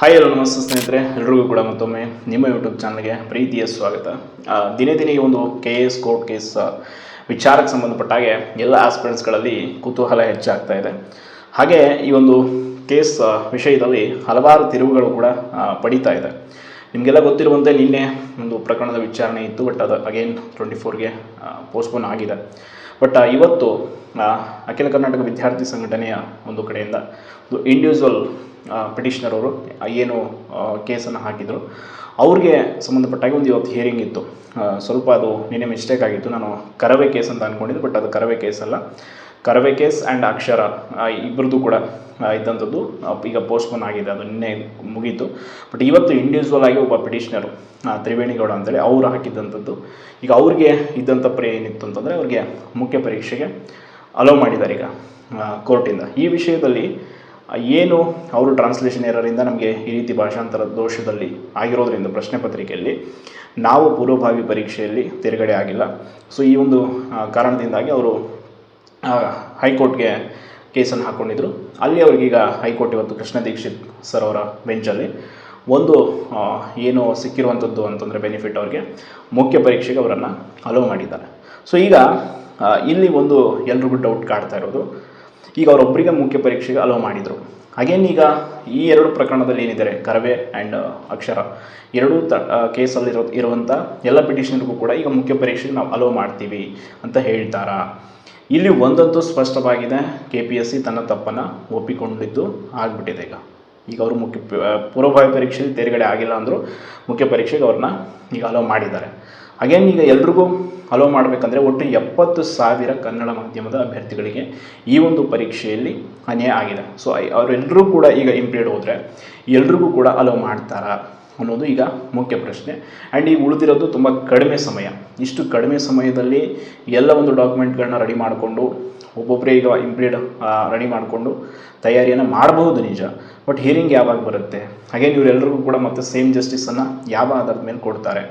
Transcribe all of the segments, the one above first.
Hi hello ನಮಸ್ತೆ ಸ್ನೇಹಿತರೆ, ಎಲ್ರಿಗೂ ಕೂಡ ಮತ್ತೊಮ್ಮೆ ನಿಮ್ಮ ಯೂಟ್ಯೂಬ್ ಚಾನಲ್ಗೆ ಪ್ರೀತಿಯ ಸ್ವಾಗತ. ದಿನೇ ದಿನೇ ಈ ಒಂದು ಕೆ ಎಸ್ ಕೋರ್ಟ್ ಕೇಸ್ ವಿಚಾರಕ್ಕೆ ಸಂಬಂಧಪಟ್ಟ ಹಾಗೆ ಎಲ್ಲ ಆಸ್ಪಿರೆಂಟ್ಸ್ಗಳಲ್ಲಿ ಕುತೂಹಲ ಹೆಚ್ಚಾಗ್ತಾ ಇದೆ. ಹಾಗೆ ಈ ಒಂದು ಕೇಸ್ ವಿಷಯದಲ್ಲಿ ಹಲವಾರು ತಿರುವುಗಳು ಕೂಡ ಪಡೀತಾ ಇದೆ. ನಿಮಗೆಲ್ಲ ಗೊತ್ತಿರುವಂತೆ ನಿನ್ನೆ ಒಂದು ಪ್ರಕರಣದ ವಿಚಾರಣೆ ಇತ್ತು ಬಟ್ ಅದು ಅಗೇನ್ ಟ್ವೆಂಟಿ ಫೋರ್ಗೆ ಪೋಸ್ಟ್ಪೋನ್ ಆಗಿದೆ. ಬಟ್ ಇವತ್ತು ಅಖಿಲ ಕರ್ನಾಟಕ ವಿದ್ಯಾರ್ಥಿ ಸಂಘಟನೆಯ ಒಂದು ಕಡೆಯಿಂದ ಒಂದು ಇಂಡಿವಿಜುವಲ್ ಪಿಟಿಷನರ್ ಅವರು ಏನು ಕೇಸನ್ನು ಹಾಕಿದರು. ಅವ್ರಿಗೆ ಸಂಬಂಧಪಟ್ಟಾಗಿ ಒಂದು ಇವತ್ತು ಹಿಯರಿಂಗ್ ಇತ್ತು. ಸ್ವಲ್ಪ ಅದು ನಿನ್ನೆ ಮಿಸ್ಟೇಕ್ ಆಗಿತ್ತು. ನಾನು ಕರವೇ ಕೇಸ್ ಅಂತ ಅಂದ್ಕೊಂಡಿದ್ದೆ ಬಟ್ ಅದು ಕರವೇ ಅಲ್ಲ ಕರವೇ ಕೇಸ್ ಆ್ಯಂಡ್ ಅಕ್ಷರ ಇಬ್ಬರದ್ದು ಕೂಡ ಇದ್ದಂಥದ್ದು ಈಗ ಪೋಸ್ಟ್ಪೋನ್ ಆಗಿದೆ, ಅದು ನಿನ್ನೆ ಮುಗೀತು. ಬಟ್ ಇವತ್ತು ಇಂಡಿವಿಜುವಲ್ ಆಗಿ ಒಬ್ಬ ಪಿಟಿಷನರು ತ್ರಿವೇಣಿಗೌಡ ಅಂತೇಳಿ ಅವ್ರು ಹಾಕಿದ್ದಂಥದ್ದು ಈಗ ಅವ್ರಿಗೆ ಇದ್ದಂಥ ಪ್ರೇ ಏನಿತ್ತು ಅಂತಂದರೆ ಅವ್ರಿಗೆ ಮುಖ್ಯ ಪರೀಕ್ಷೆಗೆ ಅಲೋ ಮಾಡಿದ್ದಾರೆ ಈಗ ಕೋರ್ಟಿಂದ ಈ ವಿಷಯದಲ್ಲಿ ಏನು ಅವರು ಟ್ರಾನ್ಸ್ಲೇಷನ್ ಎರರಿಂದ ನಮಗೆ ಈ ರೀತಿ ಭಾಷಾಂತರ ದೋಷದಲ್ಲಿ ಆಗಿರೋದ್ರಿಂದ ಪ್ರಶ್ನೆ ಪತ್ರಿಕೆಯಲ್ಲಿ, ನಾವು ಪೂರ್ವಭಾವಿ ಪರೀಕ್ಷೆಯಲ್ಲಿ ತಿರುಗಡೆ ಆಗಿಲ್ಲ. ಸೊ ಈ ಒಂದು ಕಾರಣದಿಂದಾಗಿ ಅವರು ಹೈಕೋರ್ಟ್ಗೆ ಕೇಸನ್ನು ಹಾಕ್ಕೊಂಡಿದ್ರು ಅಲ್ಲಿ ಅವ್ರಿಗೀಗ ಹೈಕೋರ್ಟ್ ಇವತ್ತು ಕೃಷ್ಣ ದೀಕ್ಷಿತ್ ಸರ್ ಅವರ ಬೆಂಚಲ್ಲಿ ಒಂದು ಏನು ಸಿಕ್ಕಿರುವಂಥದ್ದು ಅಂತಂದರೆ ಬೆನಿಫಿಟ್ ಅವ್ರಿಗೆ ಮುಖ್ಯ ಪರೀಕ್ಷೆಗೆ ಅವರನ್ನು ಅಲೋ ಮಾಡಿದ್ದಾರೆ. ಸೊ ಈಗ ಇಲ್ಲಿ ಒಂದು ಎಲ್ರಿಗೂ ಡೌಟ್ ಕಾಡ್ತಾ ಇರೋದು. ಈಗ ಅವರೊಬ್ಬರಿಗೆ ಮುಖ್ಯ ಪರೀಕ್ಷೆಗೆ ಅಲೋ ಮಾಡಿದರು. ಅಗೇನ್ ಈಗ ಈ ಎರಡು ಪ್ರಕರಣದಲ್ಲಿ ಏನಿದ್ದಾರೆ, ಕರವೇ ಆ್ಯಂಡ್ ಅಕ್ಷರ, ಎರಡೂ ತ ಕೇಸಲ್ಲಿರೋ, ಇರುವಂಥ ಎಲ್ಲ ಪಿಟಿಷನರ್ಗೂ ಕೂಡ ಈಗ ಮುಖ್ಯ ಪರೀಕ್ಷೆಗೆ ನಾವು ಅಲೋ ಮಾಡ್ತೀವಿ ಅಂತ ಹೇಳ್ತಾರಾ? ಇಲ್ಲಿ ಒಂದಂತೂ ಸ್ಪಷ್ಟವಾಗಿದೆ. ಕೆ ಪಿ ಎಸ್ ಸಿ ತನ್ನ ತಪ್ಪನ್ನು ಒಪ್ಪಿಕೊಂಡಿದ್ದು ಆಗಿಬಿಟ್ಟಿದೆ ಈಗ. ಈಗ ಅವರು ಮುಖ್ಯ ಪೂರ್ವಭಾವಿ ಪರೀಕ್ಷೆಯಲ್ಲಿ ತೇರ್ಗಡೆ ಆಗಿಲ್ಲ ಅಂದರೂ ಮುಖ್ಯ ಪರೀಕ್ಷೆಗೆ ಅವ್ರನ್ನ ಈಗ ಅಲೋ ಮಾಡಿದ್ದಾರೆ. ಅಗೇನ್ ಈಗ ಎಲ್ರಿಗೂ ಅಲೋ ಮಾಡಬೇಕಂದ್ರೆ ಒಟ್ಟು ಎಪ್ಪತ್ತು ಸಾವಿರ ಕನ್ನಡ ಮಾಧ್ಯಮದ ಅಭ್ಯರ್ಥಿಗಳಿಗೆ ಈ ಒಂದು ಪರೀಕ್ಷೆಯಲ್ಲಿ ಅನ್ಯಾಯ ಆಗಿದೆ. ಸೊ ಅವರೆಲ್ಲರೂ ಕೂಡ ಈಗ ಇಂಪ್ಲೀಡ್ ಹೋದರೆ ಎಲ್ರಿಗೂ ಕೂಡ ಅಲೋ ಮಾಡ್ತಾರಾ? ಅನ್ನೋದು ಈಗ ಮುಖ್ಯ ಪ್ರಶ್ನೆ. ಆ್ಯಂಡ್ ಈಗ ಉಳಿದಿರೋದು ತುಂಬ ಕಡಿಮೆ ಸಮಯ. ಇಷ್ಟು ಕಡಿಮೆ ಸಮಯದಲ್ಲಿ ಎಲ್ಲ ಒಂದು ಡಾಕ್ಯುಮೆಂಟ್ಗಳನ್ನ ರೆಡಿ ಮಾಡಿಕೊಂಡು ಒಬ್ಬೊಬ್ಬರೇ ಈಗ ಇಂಪ್ಲೀಡ್ ರೆಡಿ ಮಾಡಿಕೊಂಡು ತಯಾರಿಯನ್ನು ಮಾಡಬಹುದು ನಿಜ. ಬಟ್ ಹಿಯರಿಂಗ್ ಯಾವಾಗ ಬರುತ್ತೆ? ಹಾಗೆ ಇವರೆಲ್ಲರಿಗೂ ಕೂಡ ಮತ್ತೆ ಸೇಮ್ ಜಸ್ಟಿಸನ್ನು ಯಾವ ಆಧಾರದ ಮೇಲೆ ಕೊಡ್ತಾರೆ?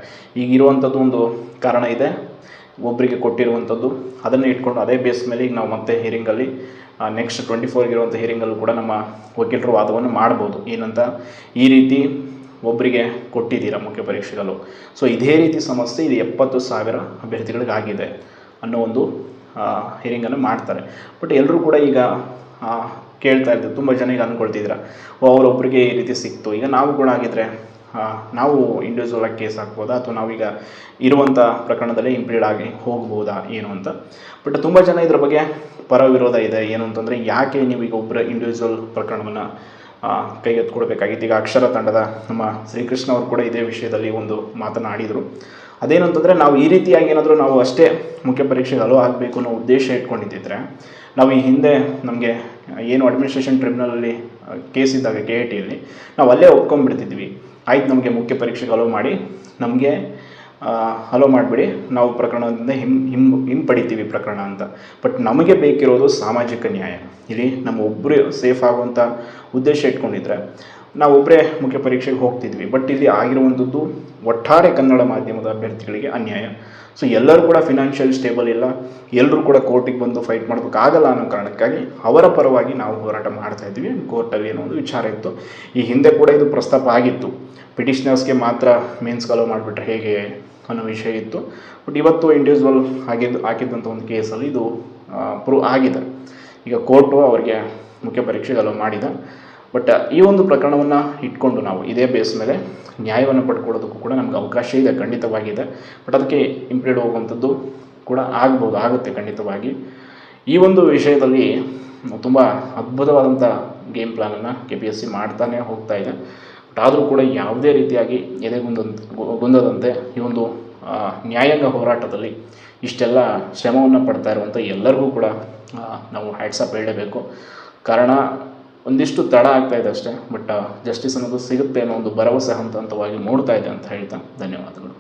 ಈಗ ಇರುವಂಥದ್ದು ಒಂದು ಕಾರಣ ಇದೆ. ಒಬ್ಬರಿಗೆ ಕೊಟ್ಟಿರುವಂಥದ್ದು ಅದನ್ನು ಇಟ್ಕೊಂಡು ಅದೇ ಬೇಸ್ ಮೇಲೆ ಈಗ ನಾವು ಮತ್ತೆ ಹಿಯರಿಂಗಲ್ಲಿ ನೆಕ್ಸ್ಟ್ ಟ್ವೆಂಟಿ ಫೋರ್ಗೆ ಇರುವಂಥ ಹಿಯರಿಂಗಲ್ಲೂ ಕೂಡ ನಮ್ಮ ವಕೀಲರು ವಾದವನ್ನು ಮಾಡ್ಬೋದು. ಏನಂತ? ಈ ರೀತಿ ಒಬ್ಬರಿಗೆ ಕೊಟ್ಟಿದ್ದೀರಾ ಮುಖ್ಯ ಪರೀಕ್ಷೆಗಳು? ಸೊ ಇದೇ ರೀತಿ ಸಮಸ್ಯೆ ಇದು ಎಪ್ಪತ್ತು ಸಾವಿರ ಅಭ್ಯರ್ಥಿಗಳಿಗಾಗಿದೆ ಅನ್ನೋ ಒಂದು ಹಿಯರಿಂಗನ್ನು ಮಾಡ್ತಾರೆ. ಬಟ್ ಎಲ್ಲರೂ ಕೂಡ ಈಗ ಕೇಳ್ತಾ ಇರ್ತೀವಿ ತುಂಬ ಜನ ಈಗ ಅಂದ್ಕೊಳ್ತಿದ್ದೀರ, ಓ ಅವರೊಬ್ಬರಿಗೆ ಈ ರೀತಿ ಸಿಕ್ತು. ಈಗ ನಾವು ಕೂಡ ಆಗಿದ್ದರೆ ನಾವು ಇಂಡಿವಿಜುವಲ್ ಆಗಿ ಕೇಸ್ ಹಾಕ್ಬೋದಾ? ಅಥವಾ ನಾವೀಗ ಇರುವಂಥ ಪ್ರಕರಣದಲ್ಲೇ ಇಂಪ್ಲೀಡ್ ಆಗಿ ಹೋಗ್ಬೋದಾ? ಏನು ಅಂತ. ಬಟ್ ತುಂಬ ಜನ ಇದ್ರ ಬಗ್ಗೆ ಪರ ವಿರೋಧ ಇದೆ. ಏನು ಅಂತಂದರೆ, ಯಾಕೆ ನೀವು ಈಗ ಒಬ್ಬರ ಇಂಡಿವಿಜುವಲ್ ಪ್ರಕರಣವನ್ನು ಕೈಗೆತ್ಕೊಳ್ಬೇಕಾಗಿತ್ತು ಈಗ ಅಕ್ಷರ ತಂಡದ ನಮ್ಮ ಶ್ರೀಕೃಷ್ಣ ಅವರು ಕೂಡ ಇದೇ ವಿಷಯದಲ್ಲಿ ಒಂದು ಮಾತನಾಡಿದರು. ಅದೇನು ಅಂತಂದರೆ ನಾವು ಈ ರೀತಿಯಾಗಿ ಏನಾದರೂ ನಾವು ಅಷ್ಟೇ ಮುಖ್ಯ ಪರೀಕ್ಷೆಗೆ ಅಲೋ ಆಗಬೇಕು ಅನ್ನೋ ಉದ್ದೇಶ ಇಟ್ಕೊಂಡಿದ್ದಿದ್ರೆ, ನಾವು ಈ ಹಿಂದೆ ನಮಗೆ ಏನು ಅಡ್ಮಿನಿಸ್ಟ್ರೇಷನ್ ಟ್ರಿಬ್ಯುನಲಲ್ಲಿ ಕೇಸ್ ಇದ್ದಾಗ ಕೆ ಎ ಟಿಯಲ್ಲಿ ನಾವು ಅಲ್ಲೇ ಒಪ್ಕೊಂಡ್ಬಿಡ್ತಿದ್ವಿ. ಆಯ್ತು ನಮಗೆ ಮುಖ್ಯ ಪರೀಕ್ಷೆಗೆ ಅಲೋ ಮಾಡಿ, ನಮಗೆ ಅಲೋ ಮಾಡಿಬಿಡಿ. ನಾವು ಪ್ರಕರಣದಿಂದ ಹಿಂ ಹಿಂ ಹಿಂಪಡಿತೀವಿ ಪ್ರಕರಣ ಅಂತ. ಬಟ್ ನಮಗೆ ಬೇಕಿರೋದು ಸಾಮಾಜಿಕ ನ್ಯಾಯ. ಇಲ್ಲಿ ನಮ್ಮ ಒಬ್ಬರು ಸೇಫ್ ಆಗುವಂಥ ಉದ್ದೇಶ ಇಟ್ಕೊಂಡಿದ್ರೆ ನಾವು ಒಬ್ಬರೇ ಮುಖ್ಯ ಪರೀಕ್ಷೆಗೆ ಹೋಗ್ತಿದ್ವಿ. ಬಟ್ ಇಲ್ಲಿ ಆಗಿರುವಂಥದ್ದು ಒಟ್ಟಾರೆ ಕನ್ನಡ ಮಾಧ್ಯಮದ ಅಭ್ಯರ್ಥಿಗಳಿಗೆ ಅನ್ಯಾಯ. ಸೊ ಎಲ್ಲರೂ ಕೂಡ ಫಿನಾನ್ಷಿಯಲ್ ಸ್ಟೇಬಲ್ ಇಲ್ಲ. ಎಲ್ಲರೂ ಕೂಡ ಕೋರ್ಟಿಗೆ ಬಂದು ಫೈಟ್ ಮಾಡೋದಕ್ಕಾಗಲ್ಲ ಅನ್ನೋ ಕಾರಣಕ್ಕಾಗಿ ಅವರ ಪರವಾಗಿ ನಾವು ಹೋರಾಟ ಮಾಡ್ತಾ ಇದ್ವಿ. ಕೋರ್ಟಲ್ಲಿ ಏನೋ ಒಂದು ವಿಚಾರ ಇತ್ತು. ಈ ಹಿಂದೆ ಕೂಡ ಇದು ಪ್ರಸ್ತಾಪ ಆಗಿತ್ತು. ಪಿಟಿಷನರ್ಸ್ಗೆ ಮಾತ್ರ ಮೀನ್ಸ್ ಅಲೋ ಮಾಡಿಬಿಟ್ರೆ ಹೇಗೆ ಅನ್ನೋ ವಿಷಯ ಇತ್ತು. ಬಟ್ ಇವತ್ತು ಇಂಡಿವಿಜುವಲ್ ಆಗಿದ್ದು ಹಾಕಿದ್ದಂಥ ಒಂದು ಕೇಸಲ್ಲಿ ಇದು ಪ್ರೂವ್ ಆಗಿದೆ. ಈಗ ಕೋರ್ಟು ಅವರಿಗೆ ಮುಖ್ಯ ಪರೀಕ್ಷೆಗೆ ಅಲೋ ಮಾಡಿದೆ. ಬಟ್ ಈ ಒಂದು ಪ್ರಕರಣವನ್ನು ಇಟ್ಕೊಂಡು ನಾವು ಇದೇ ಬೇಸ್ ಮೇಲೆ ನ್ಯಾಯವನ್ನು ಪಡ್ಕೊಳ್ಳೋದಕ್ಕೂ ಕೂಡ ನಮ್ಗೆ ಅವಕಾಶ ಇದೆ, ಖಂಡಿತವಾಗಿದೆ. ಬಟ್ ಅದಕ್ಕೆ ಇಂಪ್ಲೀಡ್ ಹೋಗುವಂಥದ್ದು ಕೂಡ ಆಗ್ಬೋದು, ಆಗುತ್ತೆ ಖಂಡಿತವಾಗಿ. ಈ ಒಂದು ವಿಷಯದಲ್ಲಿ ತುಂಬ ಅದ್ಭುತವಾದಂಥ ಗೇಮ್ ಪ್ಲಾನನ್ನು ಕೆ ಪಿ ಎಸ್ ಸಿ ಮಾಡ್ತಾನೆ ಹೋಗ್ತಾ ಇದೆ. ಬಟ್ ಆದರೂ ಕೂಡ ಯಾವುದೇ ರೀತಿಯಾಗಿ ಎದೆಗುಂದ ಗುಂದದಂತೆ ಈ ಒಂದು ನ್ಯಾಯಾಂಗ ಹೋರಾಟದಲ್ಲಿ ಇಷ್ಟೆಲ್ಲ ಶ್ರಮವನ್ನು ಪಡ್ತಾ ಇರುವಂಥ ಎಲ್ಲರಿಗೂ ಕೂಡ ನಾವು ಹ್ಯಾಟ್ಸಪ್ ಹೇಳಬೇಕು ಕಾರಣ ಒಂದಿಷ್ಟು ತಡ ಆಗ್ತಾ ಇದೆ ಅಷ್ಟೇ ಬಟ್ ಜಸ್ಟಿಸ್ ಅನ್ನೋದು ಸಿಗುತ್ತೆ ಅನ್ನೋ ಒಂದು ಭರವಸೆ ಹಂತ ಹಂತವಾಗಿ ಮೂಡ್ತಾ ಇದೆ ಅಂತ ಹೇಳ್ತಾ ಧನ್ಯವಾದಗಳು.